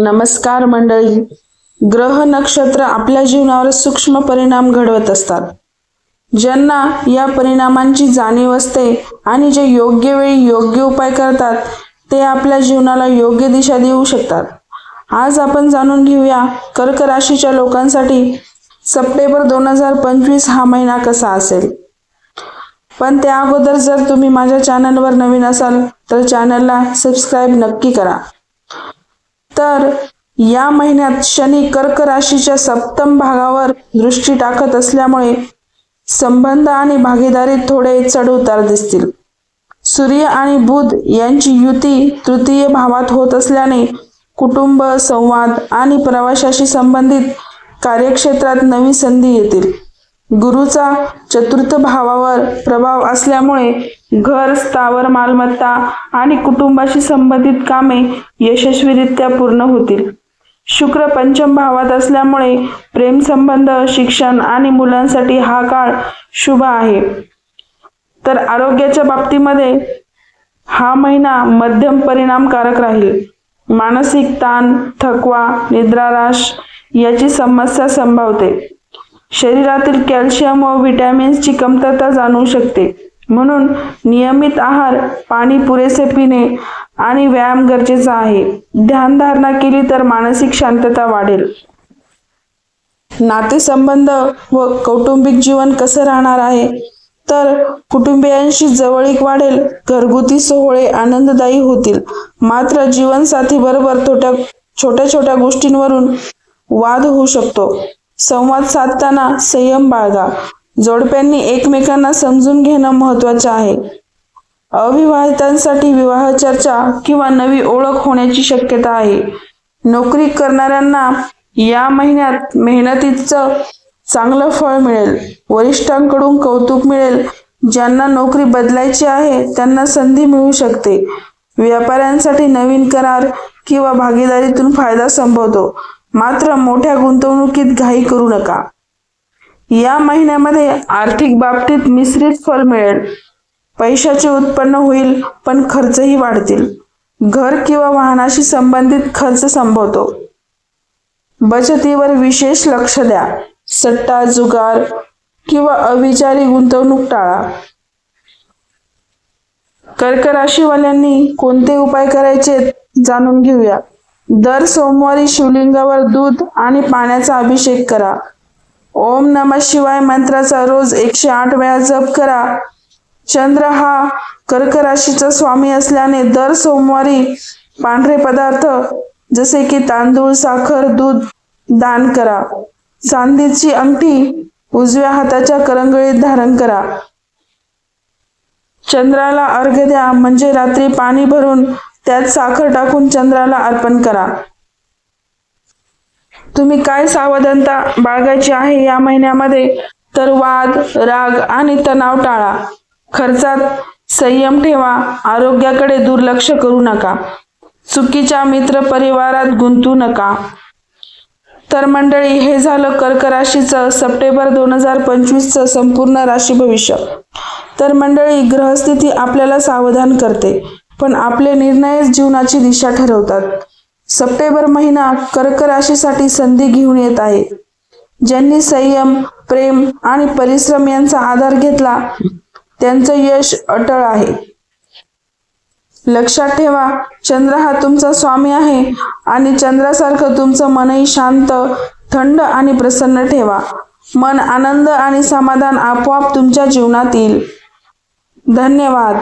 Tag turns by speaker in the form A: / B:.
A: नमस्कार मंडळी. ग्रह नक्षत्र आपल्या जीवनावर सूक्ष्म परिणाम घडवत असतात. ज्यांना या परिणामांची जाणीव असते आणि जे योग्य वेळी योग्य उपाय करतात ते आपल्या जीवनाला योग्य दिशा देऊ शकतात. आज आपण जाणून घेऊया कर्क राशीच्या लोकांसाठी सप्टेंबर दोन हजार पंचवीस हा महिना कसा असेल? पण त्या अगोदर जर तुम्ही माझ्या चॅनलवर नवीन असाल तर चॅनलला सबस्क्राईब नक्की करा. तर या महिन्यात शनी कर्क राशीच्या सप्तम भागावर दृष्टी टाकत असल्यामुळे संबंध आणि भागीदारीत थोडे चढ उतार दिसतील. सूर्य आणि बुध यांची युती तृतीय भावात होत असल्याने कुटुंब संवाद आणि प्रवाशाशी संबंधित कार्यक्षेत्रात नवी संधी येतील. गुरुचा चतुर्थ भावावर प्रभाव असल्यामुळे घर स्थावर मालमत्ता आणि कुटुंबाशी संबंधित कामे यशस्वीरित्या पूर्ण होतील. शुक्र पंचम भावात असल्यामुळे प्रेमसंबंध शिक्षण आणि मुलांसाठी हा काळ शुभ आहे. तर आरोग्याच्या बाबतीमध्ये हा महिना मध्यम परिणामकारक राहील. मानसिक ताण थकवा निद्राराश याची समस्या संभावते. शरीरातील कॅल्शियम व व्हिटॅमिन्सची कमतरता जाणवू शकते. म्हणून नियमित आहार पाणी पुरेसे पिणे आणि व्यायाम गरजेचा आहे. ध्यानधारणा केली तर मानसिक शांतता वाढेल. नातेसंबंध व कौटुंबिक जीवन कसं राहणार आहे? तर कुटुंबियांशी जवळीक वाढेल घरगुती सोहळे आनंददायी होतील. मात्र जीवनसाथी बरोबर छोट्या छोट्या छोट्या गोष्टींवरून वाद होऊ शकतो. संवाद साधताना संयम बाळगा. जोडप्यांनी एकमेकांना समजून घेणं महत्त्वाचे आहे. अविवाहितांसाठी विवाह चर्चा किंवा नवी ओळख होण्याची शक्यता आहे. नोकरी करणाऱ्यांना या महिन्यात मेहनतीचं चांगलं फळ मिळेल. वरिष्ठांकडून कौतुक मिळेल. ज्यांना नोकरी बदलायची आहे त्यांना संधी मिळू शकते. व्यापाऱ्यांसाठी नवीन करार किंवा भागीदारीतून फायदा संभवतो. मात्र मोठ्या गुंतवणुकीत घाई करू नका. या महिन्यामध्ये आर्थिक बाबतीत मिश्रित फल मिळेल. पैशाचे उत्पन्न होईल पण खर्चही वाढतील. घर किंवा वाहनाशी संबंधित खर्च संभवतो बचतीवर विशेष लक्ष द्या. सट्टा जुगार किंवा अविचारी गुंतवणूक टाळा. कर्क राशीवाल्यांनी कोणते उपाय करायचे जाणून घेऊया. दर सोमवारी शिवलिंगावर दूध आणि पाण्याचा अभिषेक करा. ओम नम शिवाय मंत्राचा रोज एकशे आठ वेळा जप करा. चंद्र हा कर्क राशीचा स्वामी असल्याने दर सोमवारी पांढरे पदार्थ जसे की तांदूळ साखर दूध दान करा. चांदीची अंगठी उजव्या हाताच्या करंगळीत धारण करा. चंद्राला अर्घ द्या म्हणजे रात्री पाणी भरून त्यात साखर टाकून चंद्राला अर्पण करा. तुम्ही काय सावधानता बाळगायची आहे या महिन्यामध्ये? तर वाद राग आणि तणाव टाळा. खर्चात संयम ठेवा. आरोग्याकडे दुर्लक्ष करू नका. चुकीच्या मित्र परिवारात गुंतू नका. तर मंडळी हे झालं कर्क राशीचं सप्टेंबर दोन हजार पंचवीसचं संपूर्ण राशी भविष्य. तर मंडळी ग्रहस्थिती आपल्याला सावधान करते. पण आपले निर्णयच जीवनाची दिशा ठरवतात. सप्टेंबर महिना कर्क राशीसाठी संधी घेऊन येत आहे. ज्यांनी संयम प्रेम आणि परिश्रम यांचा आधार घेतला त्यांचं यश अटळ आहे. लक्षात ठेवा चंद्र हा तुमचा स्वामी आहे आणि चंद्रासारखं तुमचं मनही शांत थंड आणि प्रसन्न ठेवा. मन आनंद आणि समाधान आपोआप तुमच्या जीवनात येईल. धन्यवाद.